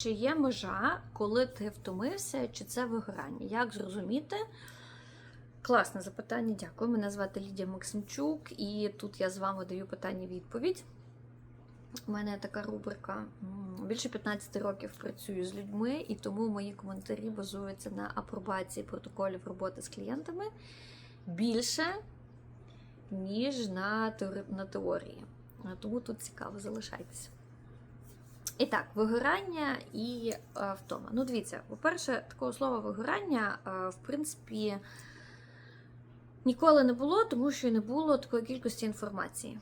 Чи є межа, коли ти втомився, чи це вигорання? Як зрозуміти? Класне запитання, дякую. Мене звати Лідія Максимчук, і тут я з вами даю питання-відповідь. У мене така рубрика. Більше 15 років працюю з людьми, і тому мої коментарі базуються на апробації протоколів роботи з клієнтами більше, ніж на, теорії. Тому тут цікаво, залишайтеся. І так, вигорання і е, втома. Ну, дивіться, по-перше, такого слова вигорання, е, в принципі, ніколи не було, тому що не було такої кількості інформації.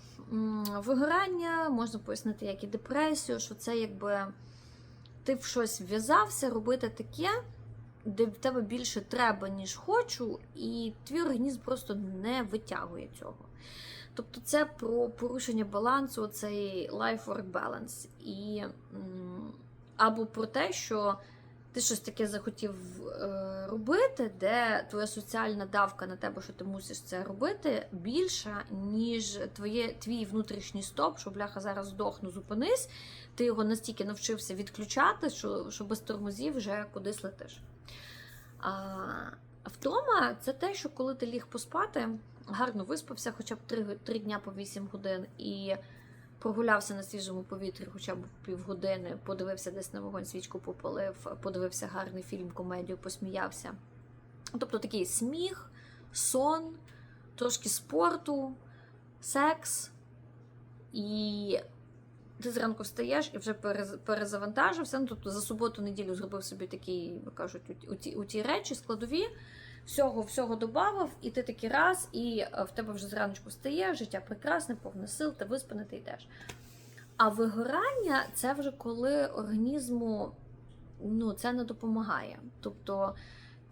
Вигорання можна пояснити, як і депресію, що це якби ти в щось вв'язався робити таке, де в тебе більше треба, ніж хочу, і твій організм просто не витягує цього. Тобто це про порушення балансу, цей life-work balance. І, або про те, що ти щось таке захотів е, робити, де твоя соціальна давка на тебе, що ти мусиш це робити, більша, ніж твоє, твій внутрішній стоп, що бляха зараз здохну, зупинись. Ти його настільки навчився відключати, що, що без тормозів вже кудись летиш. А, втома це те, що коли ти ліг поспати, гарно виспався хоча б 3, 3 дня по 8 годин і прогулявся на свіжому повітрі хоча б півгодини, подивився десь на вогонь, свічку попалив, подивився гарний фільм, комедію, посміявся. Тобто такий сміх, сон, трошки спорту, секс. І ти зранку встаєш і вже перезавантажився. Ну, тобто за суботу-неділю зробив собі такі, кажуть, у, ті- у ті речі складові, всього всього додав, і ти такий раз, і е, в тебе вже зранку встає, життя прекрасне, повне сил, ти виспаний, ти йдеш. А вигорання це вже коли організму ну, це не допомагає. Тобто,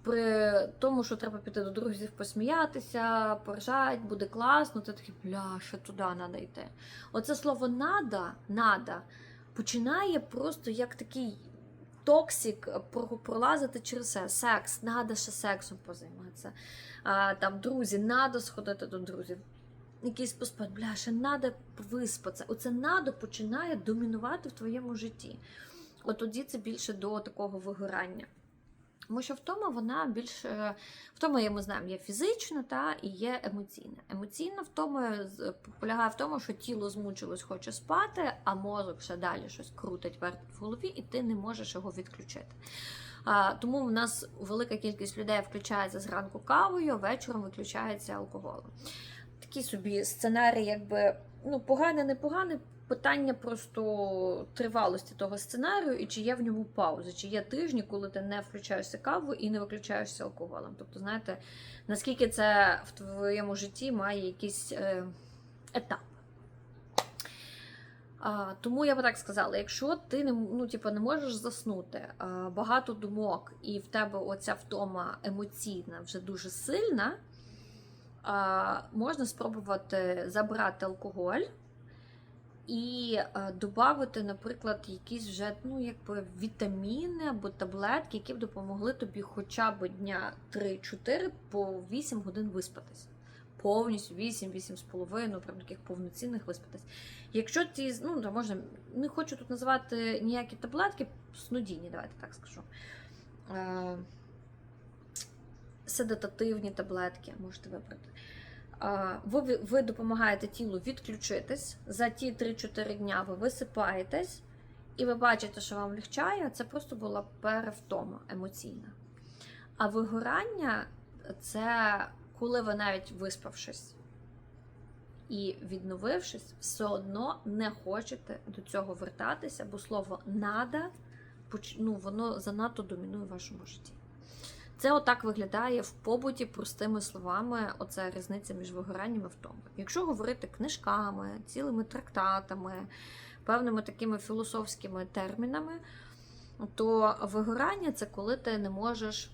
при тому, що треба піти до друзів посміятися, поржать, буде класно, ти такий, бля, ще туди треба йти. Оце слово нада, нада починає просто як такий токсик про- пролазити через це. Секс, надо ще сексом позайматися. А, там друзі, надо сходити до друзів. Якийсь поспад, бля, ще надо виспатися. Оце надо починає домінувати в твоєму житті. От тоді це більше до такого вигорання. Тому що втома вона більше втома, як ми знаємо, є фізична та і є емоційна. Емоційна втома полягає в тому, що тіло змучилось, хоче спати, а мозок ще далі щось крутить, вертить в голові, і ти не можеш його відключити. А, тому в нас велика кількість людей включається зранку кавою, вечором виключається алкоголем. Такий собі сценарій, якби ну, поганий, непоганий. Питання просто тривалості того сценарію і чи є в ньому паузи, чи є тижні, коли ти не включаєшся кавою і не виключаєшся алкоголем. Тобто, знаєте, наскільки це в твоєму житті має якийсь е, етап. А, тому я би так сказала: якщо ти не, ну, типу, не можеш заснути, а, багато думок, і в тебе оця втома емоційна вже дуже сильна, можна спробувати забрати алкоголь і додати, наприклад, якісь вже ну, якби вітаміни або таблетки, які б допомогли тобі хоча б дня 3-4 по 8 годин виспатись. Повністю 8-8,5, прям таких повноцінних виспатись. Якщо ті, ну, можна, не хочу тут називати ніякі таблетки, снодійні, давайте так скажу. Е, седатативні таблетки можете вибрати. Ви, ви допомагаєте тілу відключитись. За ті 3-4 дня ви висипаєтесь, і ви бачите, що вам легчає. Це просто була перевтома емоційна. А вигорання це коли ви навіть виспавшись і відновившись, все одно не хочете до цього вертатися, бо слово нада ну, воно занадто домінує в вашому житті. Це отак виглядає в побуті простими словами. Оця різниця між вигоранням і втомою. Якщо говорити книжками, цілими трактатами, певними такими філософськими термінами, то вигорання це коли ти не можеш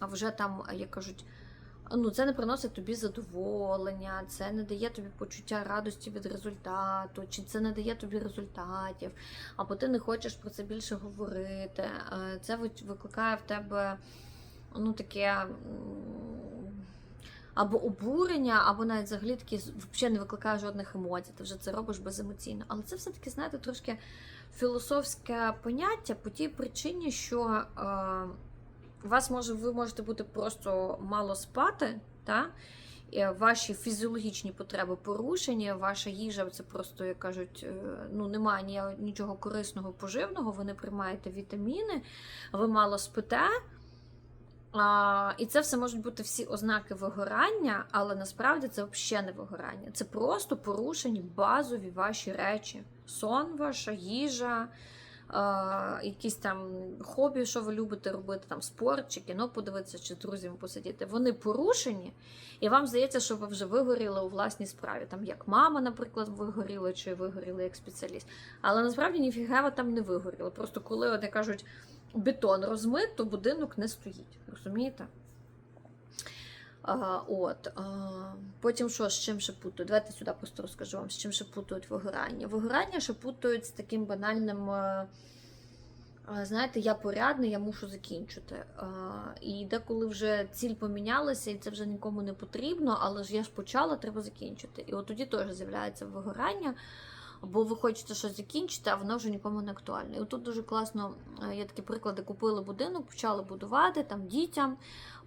вже там, як кажуть, ну, це не приносить тобі задоволення, це не дає тобі почуття радості від результату, чи це не дає тобі результатів, або ти не хочеш про це більше говорити. Е, Це викликає в тебе ну, таке. Або обурення, або навіть взагалі такі взагалі не викликає жодних емоцій. Ти вже це робиш беземоційно. Але це все-таки, знаєте, трошки філософське поняття по тій причині, що е, вас може, ви можете бути просто мало спати, та? і ваші фізіологічні потреби порушені, ваша їжа це просто, як кажуть, е, ну немає нічого корисного поживного, ви не приймаєте вітаміни, ви мало спите. А, і це все можуть бути всі ознаки вигорання, але насправді це взагалі не вигорання. Це просто порушені базові ваші речі. Сон, ваша їжа, якісь там хобі, що ви любите робити, там спорт, чи кіно подивитися, чи з друзями посидіти. Вони порушені, і вам здається, що ви вже вигоріли у власній справі. Там як мама, наприклад, вигоріла, чи вигоріли як спеціаліст. Але насправді ніфіга ви там не вигоріли. Просто коли, от, кажуть, бетон розмит, то будинок не стоїть. Розумієте? А, от, а, потім що, з чим ще путають? Давайте сюди просто розкажу вам, з чим ще путають вигорання. Вигорання ще путають з таким банальним. е, е, Знаєте, я порядний, я мушу закінчити. А, І деколи вже ціль помінялася, і це вже нікому не потрібно, але ж я ж почала, треба закінчити. І от тоді теж з'являється вигорання, бо ви хочете щось закінчити, а воно вже нікому не актуальне. І тут дуже класно е, є такі приклади: купили будинок, почали будувати там дітям.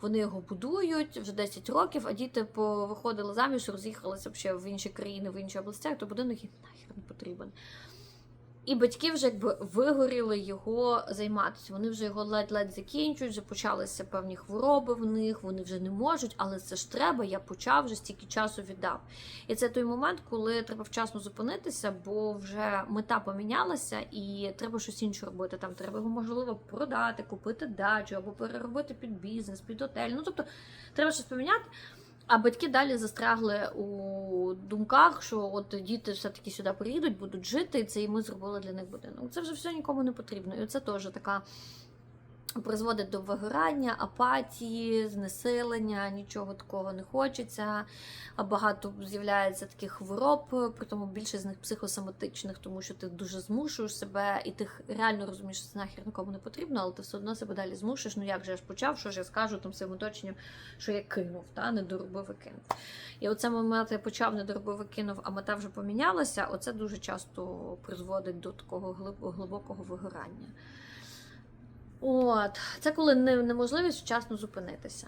Вони його будують вже 10 років, а діти повиходили заміж, роз'їхалися в інші країни, в інші областях, то будинок їм нахер не потрібен. І батьки вже якби вигоріли його займатися. Вони вже його ледь-ледь закінчують, вже почалися певні хвороби в них, вони вже не можуть, але це ж треба, я почав, вже стільки часу віддав. І це той момент, коли треба вчасно зупинитися, бо вже мета помінялася і треба щось інше робити. Там треба його можливо продати, купити дачу або переробити під бізнес, під готель. Ну тобто треба щось поміняти. А батьки далі застрягли у думках, що от діти все-таки сюди приїдуть, будуть жити, і це і ми зробили для них будинок. Це вже все нікому не потрібно. І це теж така призводить до вигорання, апатії, знесилення, нічого такого не хочеться. А Багато з'являється таких хвороб, при тому більше з них психосоматичних, тому що ти дуже змушуєш себе, і ти реально розумієш, що це нахер нікому не потрібно, але ти все одно себе далі змушуєш. Ну як же я ж почав, що ж я скажу там своєму оточенню, що я кинув, та не доробив і кинув. І оце момент я почав, не доробив і кинув, а мета вже помінялася. Оце дуже часто призводить до такого глибокого вигорання. От, це коли не- неможливість вчасно зупинитися.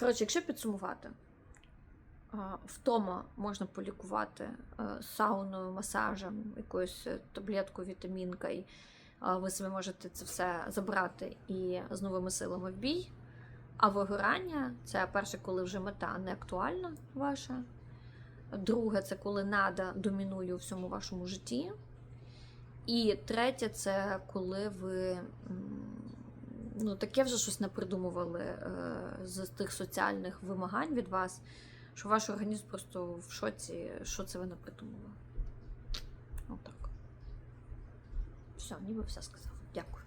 Коротше, якщо підсумувати, втома можна полікувати е, сауною, масажем, якоюсь е, таблеткою, вітамінкою. Ви собі можете це все забрати і з новими силами в бій. А вигорання це перше, коли вже мета не актуальна ваша. Друге, це коли нада домінує у всьому вашому житті. І третє, це коли ви ну, таке вже щось напридумували придумували з тих соціальних вимагань від вас, що ваш організм просто в шоці, що це ви напридумували. Отак. Все, ніби все сказала. Дякую.